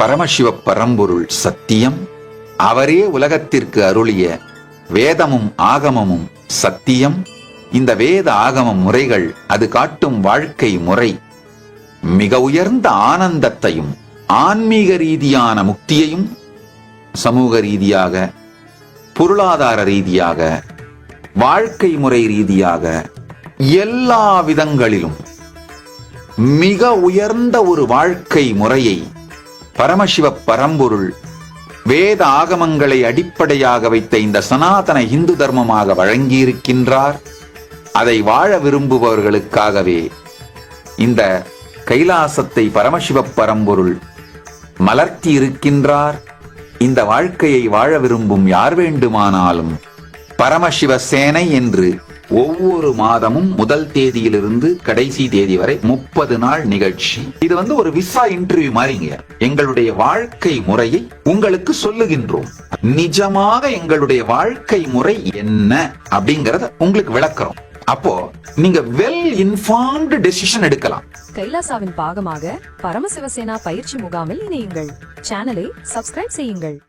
பரமசிவ பரம்பொருள் சத்தியம். அவரே உலகத்திற்கு அருளிய வேதமும் ஆகமமும் சத்தியம். இந்த வேத ஆகம முறைகள் அது காட்டும் வாழ்க்கை முறை. மிக உயர்ந்த ஆனந்தத்தையும் ஆன்மீக ரீதியான முக்தியையும் சமூக ரீதியாக பொருளாதார ரீதியாக வாழ்க்கை முறை ரீதியாக எல்லா விதங்களிலும் மிக உயர்ந்த ஒரு வாழ்க்கை முறையை பரமசிவ பரம்பொருள் வேத ஆகமங்களை அடிப்படையாக வைத்த இந்த சனாதன இந்து தர்மமாக வழங்கியிருக்கின்றார். அதை வாழ விரும்புபவர்களுக்காகவே இந்த கைலாசத்தை பரமசிவ பரம்பொருள் மலர்த்தி இருக்கின்றார். இந்த வாழ்க்கையை வாழ விரும்பும் யார் வேண்டுமானாலும் பரமசிவ சேனை என்று ஒவ்வொரு மாதமும் முதல் தேதியிலிருந்து கடைசி தேதி வரை முப்பது நாள் நிகழ்ச்சி. இது வந்து ஒரு விசா இன்டர்வியூ மாதிரிங்க. எங்களுடைய வாழ்க்கை முறையை உங்களுக்கு சொல்லுகின்றோம். நிஜமாக எங்களுடைய வாழ்க்கை முறை என்ன அப்படிங்கறத உங்களுக்கு விளக்குறோம். அப்போ நீங்க வெல் இன்ஃபார்ம்டு டெசிஷன் எடுக்கலாம். கைலாசாவின் பாகமாக பரமசிவசேனா பயிற்சி முகாமில் இணையுங்கள். சேனலை சப்ஸ்கிரைப் செய்யுங்கள்.